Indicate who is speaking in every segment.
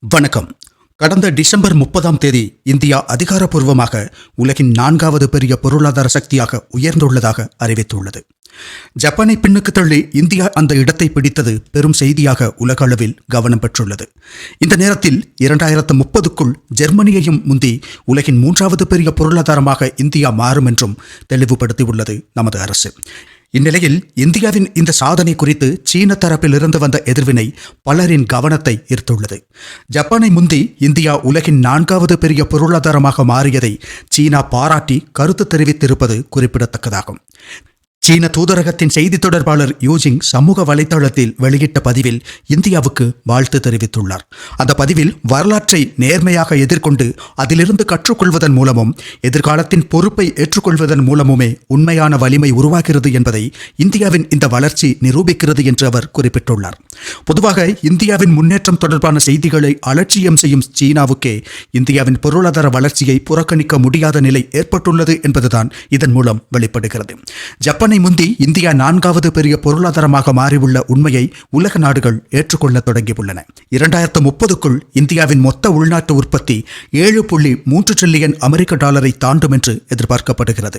Speaker 1: வணக்கம். கடந்த டிசம்பர் முப்பதாம் தேதி இந்தியா அதிகாரப்பூர்வமாக உலகின் நான்காவது பெரிய பொருளாதார சக்தியாக உயர்ந்துள்ளதாக அறிவித்துள்ளது. ஜப்பானை பின்னுக்கு தள்ளி இந்தியா அந்த இடத்தை பிடித்தது பெரும் செய்தியாக உலக அளவில் கவனம் பெற்றுள்ளது. இந்த நேரத்தில் இரண்டாயிரத்து முப்பதுக்குள் ஜெர்மனியையும் முந்தி உலகின் மூன்றாவது பெரிய பொருளாதாரமாக இந்தியா மாறும் என்றும் தெளிவுபடுத்தியுள்ளது நமது அரசு. இந்நிலையில் இந்தியாவின் இந்த சாதனை குறித்து சீன தரப்பில் இருந்து வந்த எதிர்வினை பலரின் கவனத்தை ஈர்த்துள்ளது. ஜப்பானை முந்தி இந்தியா உலகின் நான்காவது பெரிய பொருளாதாரமாக மாறியதை சீனா பாராட்டி கருத்து தெரிவித்திருப்பது குறிப்பிடத்தக்கதாகும். சீன தூதரகத்தின் செய்தி தொடர்பாளர் யூஜிங் சமூக வலைதளத்தில் வெளியிட்ட பதிவில் இந்தியாவுக்கு வாழ்த்து தெரிவித்துள்ளார். அந்த பதிவில் வரலாற்றை நேர்மையாக எதிர்கொண்டு அதிலிருந்து கற்றுக்கொள்வதன் மூலமும் எதிர்காலத்தின் பொறுப்பை ஏற்றுக்கொள்வதன் மூலமுமே உண்மையான வலிமை உருவாகிறது என்பதை இந்தியாவின் இந்த வளர்ச்சி நிரூபிக்கிறது என்று அவர் குறிப்பிட்டுள்ளார். பொதுவாக இந்தியாவின் முன்னேற்றம் தொடர்பான செய்திகளை அலட்சியம் செய்யும் சீனாவுக்கே இந்தியாவின் பொருளாதார வளர்ச்சியை புறக்கணிக்க முடியாத நிலை ஏற்பட்டுள்ளது என்பதுதான் இதன் மூலம் வெளிப்படுகிறது. ஜப்பானை முந்தி இந்தியா நான்காவது பெரிய பொருளாதாரமாக மாறியுள்ள உண்மையை உலக நாடுகள் ஏற்றுக்கொள்ள தொடங்கியுள்ளன. இரண்டாயிரத்து முப்பதுக்குள் இந்தியாவின் மொத்த உள்நாட்டு உற்பத்தி ஏழு புள்ளி மூன்று டிரில்லியன் அமெரிக்க டாலரை தாண்டும் என்று எதிர்பார்க்கப்படுகிறது.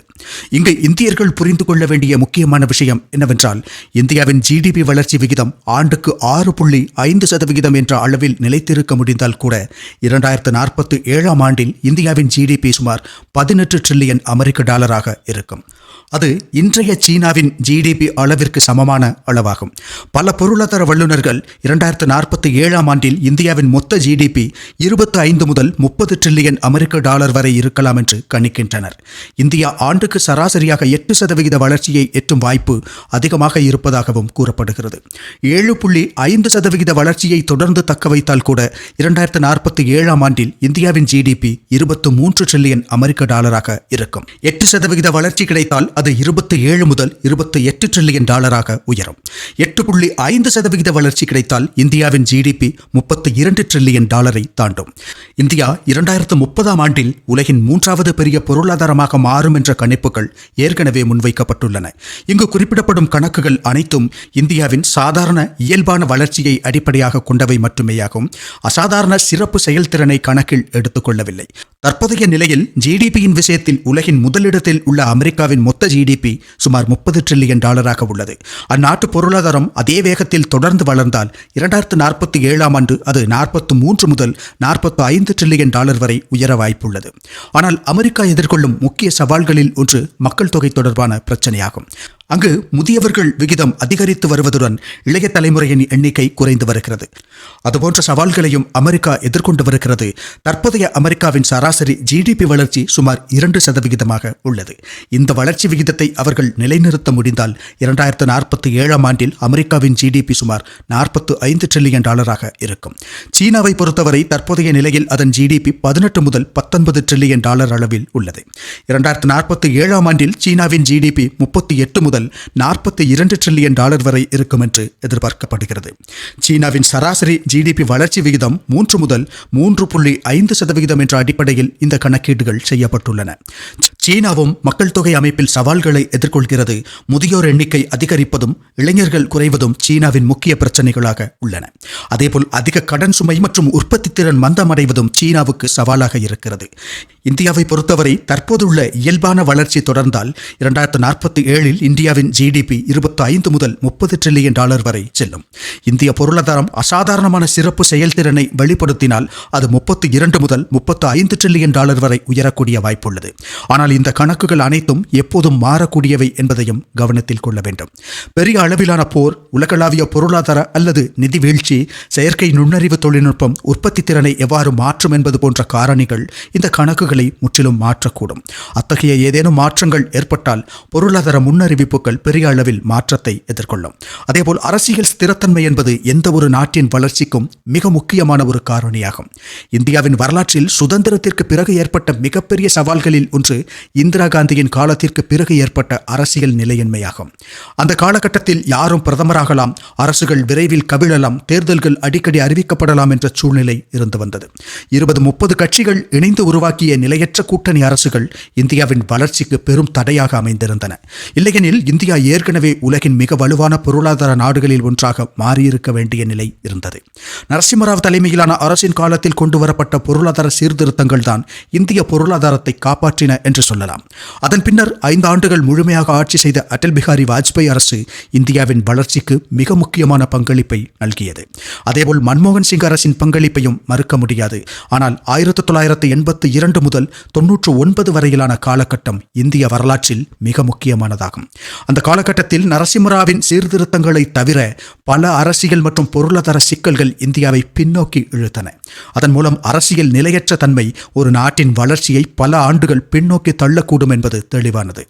Speaker 1: இங்கு இந்தியர்கள் புரிந்து கொள்ள வேண்டிய முக்கியமான விஷயம் என்னவென்றால் இந்தியாவின் ஜிடிபி வளர்ச்சி விகிதம் ஆண்டுக்கு ஆறு புள்ளி ஐந்து சதவிகிதம் என்ற அளவில் நிலைத்திருக்க முடிந்தால் கூட இரண்டாயிரத்து நாற்பத்தி ஏழாம் ஆண்டில் இந்தியாவின் ஜிடிபி சுமார் பதினெட்டு டிரில்லியன் அமெரிக்க டாலராக இருக்கும். அது இன்றைய சீனாவின் ஜிடிபி அளவிற்கு சமமான அளவாகும். பல பொருளாதார வல்லுநர்கள் இரண்டாயிரத்து நாற்பத்தி ஏழாம் ஆண்டில் இந்தியாவின் மொத்த ஜிடிபி இருபத்தி ஐந்து முதல் முப்பது டிரில்லியன் அமெரிக்க டாலர் வரை இருக்கலாம் என்று கணிக்கின்றனர். இந்தியா ஆண்டுக்கு சராசரியாக எட்டு சதவிகித வளர்ச்சியை எட்டும் வாய்ப்பு அதிகமாக இருப்பதாகவும் கூறப்படுகிறது. ஏழு புள்ளி ஐந்து சதவிகித வளர்ச்சியை தொடர்ந்து தக்க வைத்தால் கூட இரண்டாயிரத்து நாற்பத்தி ஏழாம் ஆண்டில் இந்தியாவின் ஜிடிபி இருபத்து மூன்று டிரில்லியன் அமெரிக்க டாலராக இருக்கும். எட்டு சதவிகித வளர்ச்சி கிடைத்தால் அது இருபத்தி ஏழு முதல் இருபத்தி எட்டு ட்ரில்லியன் டாலராக உயரும். எட்டு புள்ளி ஐந்து சதவிகித வளர்ச்சி கிடைத்தால் இந்தியாவின் ஜிடிபி முப்பத்தி இரண்டு ட்ரில்லியன் டாலரை தாண்டும். இந்தியா இரண்டாயிரத்து முப்பதாம் ஆண்டில் உலகின் மூன்றாவது பெரிய பொருளாதாரமாக மாறும் என்ற கணிப்புகள் ஏற்கனவே முன்வைக்கப்பட்டுள்ளன. இங்கு குறிப்பிடப்படும் கணக்குகள் அனைத்தும் இந்தியாவின் சாதாரண இயல்பான வளர்ச்சியை அடிப்படையாக கொண்டவை மட்டுமேயாகும். அசாதாரண சிறப்பு செயல்திறனை கணக்கில் எடுத்துக்கொள்ளவில்லை தற்போதைய நிலையில் ஜிடிபியின் விஷயத்தில் உலகின் முதலிடத்தில் உள்ள அமெரிக்காவின் மொத்த ஜிடிபி சுமார் முப்பது டிரில்லியன் டாலராக உள்ளது. அந்நாட்டு பொருளாதாரம் அதே வேகத்தில் தொடர்ந்து வளர்ந்தால் இரண்டாயிரத்து நாற்பத்தி ஏழாம் ஆண்டு அது நாற்பத்து மூன்று முதல் நாற்பத்து ஐந்து டிரில்லியன் டாலர் வரை உயர வாய்ப்புள்ளது. ஆனால் அமெரிக்கா எதிர்கொள்ளும் முக்கிய சவால்களில் ஒன்று மக்கள் தொகை தொடர்பான பிரச்சனையாகும். அங்கு முதியவர்கள் விகிதம் அதிகரித்து வருவதுடன் இளைய தலைமுறையின் எண்ணிக்கை குறைந்து வருகிறது. அதுபோன்ற சவால்களையும் அமெரிக்கா எதிர்கொண்டு வருகிறது. தற்போதைய அமெரிக்காவின் சராசரி ஜிடிபி வளர்ச்சி சுமார் இரண்டு சதவிகிதமாக உள்ளது. இந்த வளர்ச்சி விகிதத்தை அவர்கள் நிலைநிறுத்த முடிந்தால் இரண்டாயிரத்து நாற்பத்தி ஏழாம் ஆண்டில் அமெரிக்காவின் ஜிடிபி சுமார் நாற்பத்து ஐந்து டிரில்லியன் டாலராக இருக்கும். சீனாவை பொறுத்தவரை தற்போதைய நிலையில் அதன் ஜிடிபி பதினெட்டு முதல் பத்தொன்பது டிரில்லியன் டாலர் அளவில் உள்ளது. இரண்டாயிரத்து நாற்பத்தி ஏழாம் ஆண்டில் சீனாவின் ஜிடிபி முப்பத்தி எட்டு முதல் நாற்பத்தி இரண்டு டிரில்லியன் டாலர் வரை இருக்கும் என்று எதிர்பார்க்கப்படுகிறது. சீனாவின் சராசரி ஜிடிபி வளர்ச்சி விகிதம் மூன்று முதல் மூன்று புள்ளி ஐந்து சதவிகிதம் என்ற அடிப்படையில் இந்த கணக்கீடுகள் செய்யப்பட்டுள்ளன. சீனாவும் மக்கள் தொகை அமைப்பில் சவால்களை எதிர்கொள்கிறது. முதியோர் எண்ணிக்கை அதிகரிப்பதும் இளைஞர்கள் குறைவதும் சீனாவின் முக்கிய பிரச்சனைகளாக உள்ளன. அதேபோல் அதிக கடன் சுமை மற்றும் உற்பத்தி திறன் மந்தமடைவதும் சீனாவுக்கு சவாலாக இருக்கிறது. இந்தியாவை பொறுத்தவரை தற்போதுள்ள இயல்பான வளர்ச்சி தொடர்ந்தால் இரண்டாயிரத்து நாற்பத்தி ஏழில் இந்தியாவின் ஜிடிபி இருபத்தி ஐந்து முதல் முப்பது டிரில்லியன் டாலர் வரை செல்லும். இந்திய பொருளாதாரம் அசாதாரணமான சிறப்பு செயல்திறனை வெளிப்படுத்தினால் அது முப்பத்தி இரண்டு முதல் முப்பத்து ஐந்து டிரில்லியன் டாலர் வரை உயரக்கூடிய வாய்ப்புள்ளது. ஆனால் இந்த கணக்குகள் அனைத்தும் எப்போதும் மாறக்கூடியவை என்பதையும் கவனத்தில் கொள்ள வேண்டும். பெரிய அளவிலான போர் உலகளாவிய பொருளாதார அல்லது நிதி வீழ்ச்சி செயற்கை நுண்ணறிவு தொழில்நுட்பம் உற்பத்தி திறனை எவ்வாறு மாற்றும் என்பது போன்ற காரணிகள் இந்த கணக்குகளை முற்றிலும் மாற்றக்கூடும். அத்தகைய ஏதேனும் மாற்றங்கள் ஏற்பட்டால் பொருளாதார முன்னறிவிப்புகள் பெரிய அளவில் மாற்றத்தை எதிர்கொள்ளும். அதேபோல் அரசியல் ஸ்திரத்தன்மை என்பது எந்த ஒரு நாட்டின் வளர்ச்சிக்கும் மிக முக்கியமான ஒரு காரணியாகும். இந்தியாவின் வரலாற்றில் சுதந்திரத்திற்கு பிறகு ஏற்பட்ட மிகப்பெரிய சவால்களில் ஒன்று இந்திரா காந்தியின் காலத்திற்கு பிறகு ஏற்பட்ட அரசியல் நிலையின்மையாகும். அந்த காலகட்டத்தில் யாரும் பிரதமராகலாம் அரசுகள் விரைவில் கவிழலாம் தேர்தல்கள் அடிக்கடி அறிவிக்கப்படலாம் என்ற சூழ்நிலை இருந்து வந்தது. இருபது முப்பது கட்சிகள் இணைந்து உருவாக்கிய நிலையற்ற கூட்டணி அரசுகள் இந்தியாவின் வளர்ச்சிக்கு பெரும் தடையாக அமைந்திருந்தன. இல்லையெனில் இந்தியா ஏற்கனவே உலகின் மிக வலுவான பொருளாதார நாடுகளில் ஒன்றாக மாறியிருக்க வேண்டிய நிலை இருந்தது. நரசிம்மராவ் தலைமையிலான அரசின் காலத்தில் கொண்டு வரப்பட்ட பொருளாதார சீர்திருத்தங்கள் தான் இந்திய பொருளாதாரத்தை காப்பாற்றின என்று சொல்லலாம். அதன் பின்னர் ஐந்து ஆண்டுகள் முழுமையாக ஆட்சி செய்த அடல் பிகாரி வாஜ்பாய் அரசு இந்தியாவின் வளர்ச்சிக்கு மிக முக்கியமான பங்களிப்பை நல்கியது. அதேபோல் மன்மோகன் சிங் அரசின் பங்களிப்பையும் மறுக்க முடியாது. ஆனால் ஆயிரத்தி தொள்ளாயிரத்தி எண்பத்தி இரண்டு முதல் தொன்னூற்று ஒன்பது வரையிலான காலகட்டம் இந்திய வரலாற்றில் மிக முக்கியமானதாகும். அந்த காலகட்டத்தில் நரசிம்மராவின் சீர்திருத்தங்களை தவிர பல அரசியல் மற்றும் பொருளாதார சிக்கல்கள் இந்தியாவை பின்னோக்கி இழுத்தன. அதன் மூலம் அரசியல் நிலையற்ற தன்மை ஒரு நாட்டின் வளர்ச்சியை பல ஆண்டுகள் பின்னோக்கி தள்ளக்கூடும் என்பது தெளிவானது.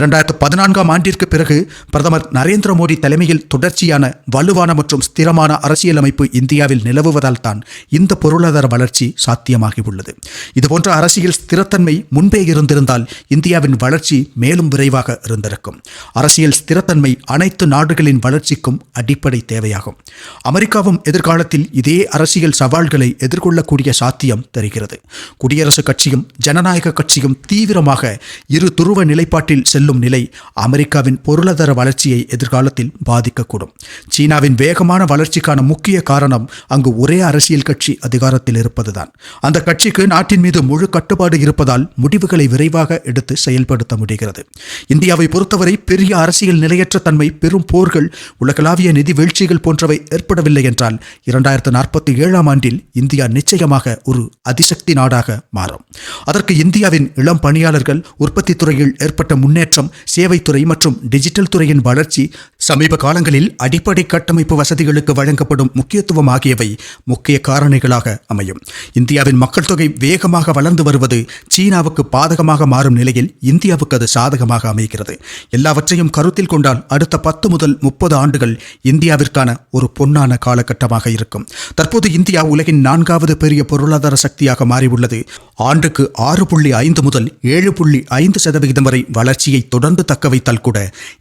Speaker 1: இரண்டாயிரத்து பதினான்காம் ஆண்டிற்கு பிறகு பிரதமர் நரேந்திர மோடி தலைமையில் தொடர்ச்சியான வலுவான மற்றும் ஸ்திரமான அரசியலமைப்பு இந்தியாவில் நிலவுவதால் தான் இந்த பொருளாதார வளர்ச்சி சாத்தியமாகி உள்ளது இதுபோன்ற அரசியல் ஸ்திரத்தன்மை முன்பே இருந்திருந்தால் இந்தியாவின் வளர்ச்சி மேலும் விரைவாக இருந்திருக்கும். அரசியல் ஸ்திரத்தன்மை அனைத்து நாடுகளின் வளர்ச்சிக்கும் அடிப்படை தேவையாகும். அமெரிக்காவும் எதிர்காலத்தில் இதே அரசியல் சவால்களை எதிர்கொள்ளக்கூடிய சாத்தியம் தெரிகிறது. குடியரசுக் கட்சியும் ஜனநாயக கட்சியும் தீவிரமாக இரு துருவ நிலைப்பாட்டில் செல்லும் நிலை அமெரிக்காவின் பொருளாதார வளர்ச்சியை எதிர்காலத்தில் பாதிக்கக்கூடும். சீனாவின் வேகமான வளர்ச்சிக்கான முக்கிய காரணம் அங்கு ஒரே அரசியல் கட்சி அதிகாரத்தில் இருப்பதுதான். அந்த கட்சிக்கு நாட்டின் மீது முழு கட்டுப்பாடு இருப்பதால் முடிவுகளை விரைவாக எடுத்து செயல்படுத்த முடிகிறது. இந்தியாவை பொறுத்தவரை பெரிய அரசியல் நிலையற்ற தன்மை பெரும் போர்கள் உலகளாவிய நிதி வீழ்ச்சிகள் போன்றவை ஏற்படவில்லை என்றால் இரண்டாயிரத்து நாற்பத்தி ஏழாம் ஆண்டில் இந்தியா நிச்சயமாக ஒரு அதிசக்தி நாடாக மாறும். அதற்கு இந்தியாவின் இளம் பணியாளர் தொழிலாளர்கள் உற்பத்தி துறையில் ஏற்பட்ட முன்னேற்றம் சேவைத்துறை மற்றும் டிஜிட்டல் துறையின் வளர்ச்சி சமீப காலங்களில் அடிப்படை கட்டமைப்பு வசதிகளுக்கு வழங்கப்படும் முக்கியத்துவம் ஆகியவை முக்கிய காரணிகளாக அமையும். இந்தியாவின் மக்கள் தொகை வேகமாக வளர்ந்து வருவது சீனாவுக்கு பாதகமாக மாறும் நிலையில் இந்தியாவுக்கு அது சாதகமாக அமைகிறது. எல்லாவற்றையும் கருத்தில் கொண்டால் அடுத்த பத்து முதல் முப்பது ஆண்டுகள் இந்தியாவிற்கான ஒரு பொன்னான காலகட்டமாக இருக்கும். தற்போது இந்தியா உலகின் நான்காவது பெரிய பொருளாதார சக்தியாக மாறியுள்ளது. ஆண்டுக்கு ஆறு புள்ளி ஐந்து முதல் ஏழு புள்ளி ஐந்து சதவிகிதம் வரை வளர்ச்சியை தொடர்ந்து தக்க வைத்தால் கூட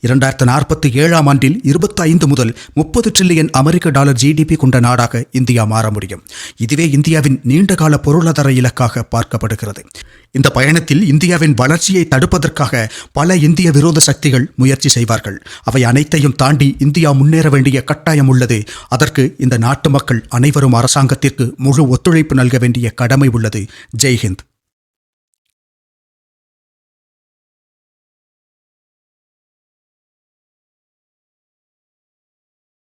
Speaker 1: இரண்டாயிரத்து நாற்பத்தி ஏழாம் ஆண்டில் இருபத்தைந்து முதல் முப்பது ட்ரில்லியன் அமெரிக்க டாலர் ஜிடிபி கொண்ட நாடாக இந்தியா மாற முடியும். இதுவே இந்தியாவின் நீண்டகால பொருளாதார இலக்காக பார்க்கப்படுகிறது. இந்த பயணத்தில் இந்தியாவின் வளர்ச்சியை தடுப்பதற்காக பல இந்திய விரோத சக்திகள் முயற்சி செய்வார்கள். அவை அனைத்தையும் தாண்டி இந்தியா முன்னேற வேண்டிய கட்டாயம் உள்ளது. அதற்கு இந்த நாட்டு மக்கள் அனைவரும் அரசாங்கத்திற்கு முழு ஒத்துழைப்பு நல்க வேண்டிய கடமை உள்ளது. ஜெய்ஹிந்த்.